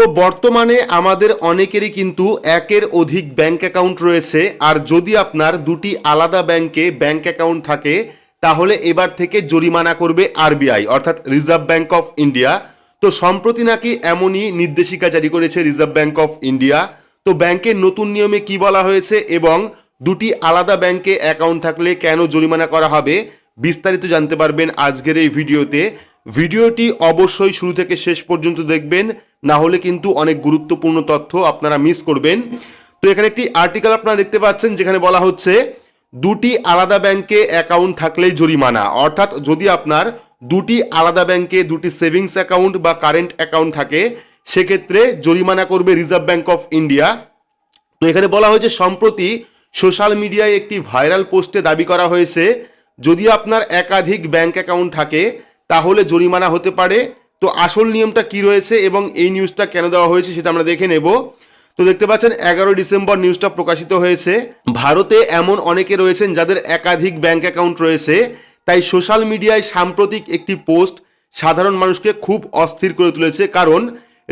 তো বর্তমানে আমাদের অনেকেরই কিন্তু একের অধিক ব্যাংক অ্যাকাউন্ট রয়েছে, আর যদি আপনার দুটি আলাদা ব্যাংকে ব্যাংক অ্যাকাউন্ট থাকে, তাহলে এবার থেকে জরিমানা করবে আরবিআই অর্থাৎ রিজার্ভ ব্যাংক অফ ইন্ডিয়া তো সম্প্রতি নাকি এমনই নির্দেশিকা জারি করেছে রিজার্ভ ব্যাংক অফ ইন্ডিয়া তো ব্যাংকের নতুন নিয়মে কি বলা হয়েছে এবং দুটি আলাদা ব্যাংকে অ্যাকাউন্ট থাকলে কেন জরিমানা করা হবে, বিস্তারিত জানতে পারবেন আজকের এই ভিডিওতে। ভিডিওটি অবশ্যই শুরু থেকে শেষ পর্যন্ত দেখবেন, না হলে কিন্তু অনেক গুরুত্বপূর্ণ তথ্য আপনারা মিস করবেন। তো এখানে একটি আর্টিকেল আপনারা দেখতে পাচ্ছেন, যেখানে বলা হচ্ছে, দুটি আলাদা ব্যাংকে অ্যাকাউন্ট থাকলেই জরিমানা। অর্থাৎ যদি আপনার দুটি আলাদা ব্যাংকে দুটি সেভিংস অ্যাকাউন্ট বা কারেন্ট অ্যাকাউন্ট থাকে, সেক্ষেত্রে জরিমানা করবে রিজার্ভ ব্যাংক অফ ইন্ডিয়া তো এখানে বলা হয়েছে, সম্প্রতি সোশ্যাল মিডিয়ায় একটি ভাইরাল পোস্টে দাবি করা হয়েছে, যদি আপনার একাধিক ব্যাংক অ্যাকাউন্ট থাকে তাহলে জরিমানা হতে পারে। তো আসল নিয়মটা কি রয়েছে এবং এই নিউজটা কেন দেওয়া হয়েছে সেটা আমরা দেখে নেব। তো দেখতে পাচ্ছেন এগারো ডিসেম্বর নিউজটা প্রকাশিত হয়েছে। ভারতে এমন অনেকে রয়েছেন যাদের একাধিক ব্যাংক অ্যাকাউন্ট রয়েছে। তাই সোশ্যাল মিডিয়ায় সাম্প্রতিক একটি পোস্ট সাধারণ মানুষকে খুব অস্থির করে তুলেছে। কারণ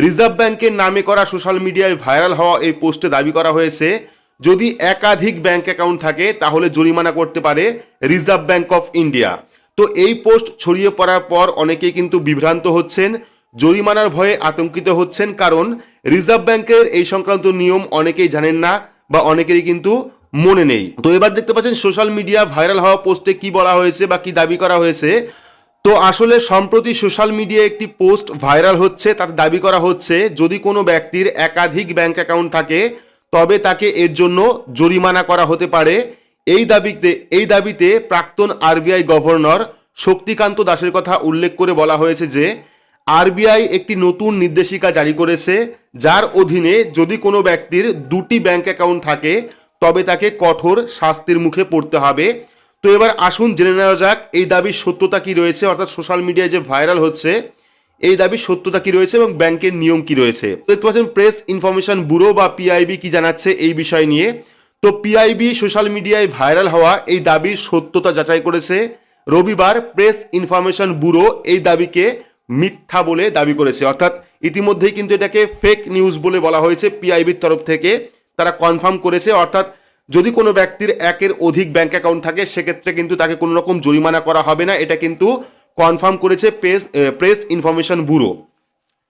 রিজার্ভ ব্যাংকের নামে করা সোশ্যাল মিডিয়ায় ভাইরাল হওয়া এই পোস্টে দাবি করা হয়েছে, যদি একাধিক ব্যাংক অ্যাকাউন্ট থাকে তাহলে জরিমানা করতে পারে রিজার্ভ ব্যাংক অফ ইন্ডিয়া। তো এই পোস্ট ছড়িয়ে পড়ার পর অনেকেই কিন্তু বিভ্রান্ত হচ্ছেন, জরিমানার ভয়ে আতঙ্কিত হচ্ছেন, কারণ রিজার্ভ ব্যাংকের এই সংক্রান্ত নিয়ম অনেকেই জানেন না বা অনেকেরই কিন্তু মনে নেই। তো এবার দেখতে পাচ্ছেন সোশ্যাল মিডিয়া ভাইরাল হওয়া পোস্টে কি বলা হয়েছে বা কি দাবি করা হয়েছে। তো আসলে সম্প্রতি সোশ্যাল মিডিয়ায় একটি পোস্ট ভাইরাল হচ্ছে, তাতে দাবি করা হচ্ছে যদি কোনো ব্যক্তির একাধিক ব্যাংক অ্যাকাউন্ট থাকে, তবে তাকে এর জন্য জরিমানা করা হতে পারে। এই দাবিতে এই দাবিতে প্রাক্তন আরবিআই গভর্নর শক্তিকান্ত দাসের কথা উল্লেখ করে বলা হয়েছে যে, আরবিআই একটি নতুন নির্দেশিকা জারি করেছে, যার অধীনে যদি কোনো ব্যক্তির দুটি ব্যাংক অ্যাকাউন্ট থাকে, তবে তাকে কঠোর শাস্তির মুখে পড়তে হবে। তো এবার আসুন জেনে নেওয়া যাক, এই দাবির সত্যতা কি রয়েছে? অর্থাৎ সোশ্যাল মিডিয়ায় যে ভাইরাল হচ্ছে, এই দাবির সত্যতা কি রয়েছে এবং ব্যাংকের নিয়ম কি রয়েছে? দেখতে পাচ্ছেন, প্রেস ইনফরমেশন ব্যুরো বা পিআইবি কি জানাচ্ছে এই বিষয় নিয়ে। তো পিআইবি সোশ্যাল মিডিয়ায় ভাইরাল হওয়া এই দাবির সত্যতা যাচাই করেছে রবিবার প্রেস ইনফরমেশন ব্যুরো এই দাবিকে মিথ্যা বলে দাবি করেছে। অর্থাৎ ইতিমধ্যেই কিন্তু এটাকে ফেক নিউজ বলে বলা হয়েছে পিআইবির তরফ থেকে। তারা কনফার্ম করেছে, অর্থাৎ যদি কোনো ব্যক্তির একের অধিক ব্যাংক অ্যাকাউন্ট থাকে, সেক্ষেত্রে কিন্তু তাকে কোনো রকম জরিমানা করা হবে না। এটা কিন্তু কনফার্ম করেছে প্রেস প্রেস ইনফরমেশন ব্যুরো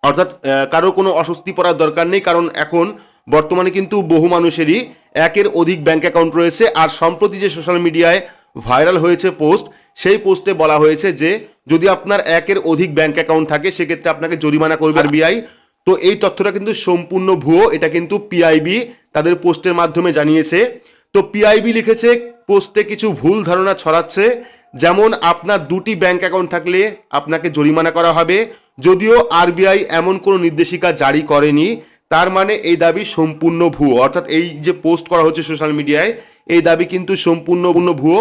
অর্থাৎ কারও কোনো অস্বস্তি পড়ার দরকার নেই, কারণ এখন বর্তমানে কিন্তু বহু মানুষেরই একের অধিক ব্যাংক অ্যাকাউন্ট রয়েছে আর সম্প্রতি যে সোশ্যাল মিডিয়ায় ভাইরাল হয়েছে পোস্ট সেই পোস্টে বলা হয়েছে যে যদি আপনার একের অধিক ব্যাংক অ্যাকাউন্ট থাকে, সেক্ষেত্রে আপনাকে জরিমানা করবে আরবিআই তো এই তথ্যটা কিন্তু সম্পূর্ণ ভুয়ো, এটা কিন্তু পিআইবি তাদের পোস্টের মাধ্যমে জানিয়েছে। তো পিআইবি লিখেছে পোস্টে কিছু ভুল ধারণা ছড়াচ্ছে, যেমন আপনার দুটি ব্যাংক অ্যাকাউন্ট থাকলে আপনাকে জরিমানা করা হবে, যদিও আরবিআই এমন কোনো নির্দেশিকা জারি করেনি তার মানে এই দাবি সম্পূর্ণ ভুয়ো। অর্থাৎ এই যে পোস্ট করা হচ্ছে সোশ্যাল মিডিয়ায়, এই দাবি কিন্তু সম্পূর্ণ পূর্ণ ভুয়ো।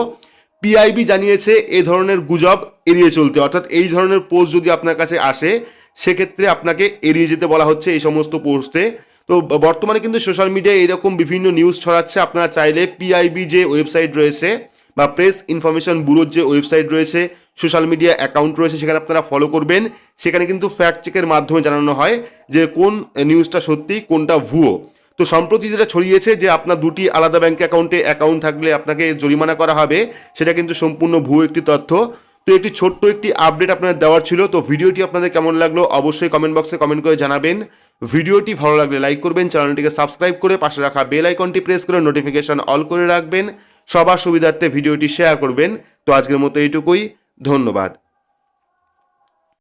পিআইবি জানিয়েছে এ ধরনের গুজব এড়িয়ে চলতে। অর্থাৎ এই ধরনের পোস্ট যদি আপনার কাছে আসে, সেক্ষেত্রে আপনাকে এড়িয়ে যেতে বলা হচ্ছে এই সমস্ত পোস্টে। তো বর্তমানে কিন্তু সোশ্যাল মিডিয়ায় এরকম বিভিন্ন নিউজ ছড়াচ্ছে। আপনারা চাইলে পিআইবি যে ওয়েবসাইট রয়েছে বা প্রেস ইনফরমেশন ব্যুরোর যে ওয়েবসাইট রয়েছে সোশ্যাল মিডিয়া অ্যাকাউন্ট রয়েছে, সেখানে আপনারা ফলো করবেন। সেখানে কিন্তু ফ্যাক্ট চেকের মাধ্যমে জানানো হয় যে কোন নিউজটা সত্যি, কোনটা ভুয়ো। তো সম্প্রতি যেটা ছড়িয়েছে যে আপনার দুটি আলাদা ব্যাংক অ্যাকাউন্টে অ্যাকাউন্ট থাকলে আপনাকে জরিমানা করা হবে, সেটা কিন্তু সম্পূর্ণ ভুয়ো একটি তথ্য। তো একটি ছোট্ট একটি আপডেট আপনাদের দেওয়ার ছিল। তো ভিডিওটি আপনাদের কেমন লাগল অবশ্যই কমেন্ট বক্সে কমেন্ট করে জানাবেন। ভিডিওটি ভালো লাগলে লাইক করবেন, চ্যানেলটিকে সাবস্ক্রাইব করে পাশে রাখা বেল আইকনটি প্রেস করে নোটিফিকেশন অল করে রাখবেন। সবার সুবিধার্থে ভিডিওটি শেয়ার করবেন। তো আজকের মতো এইটুকুই। ধন্যবাদ।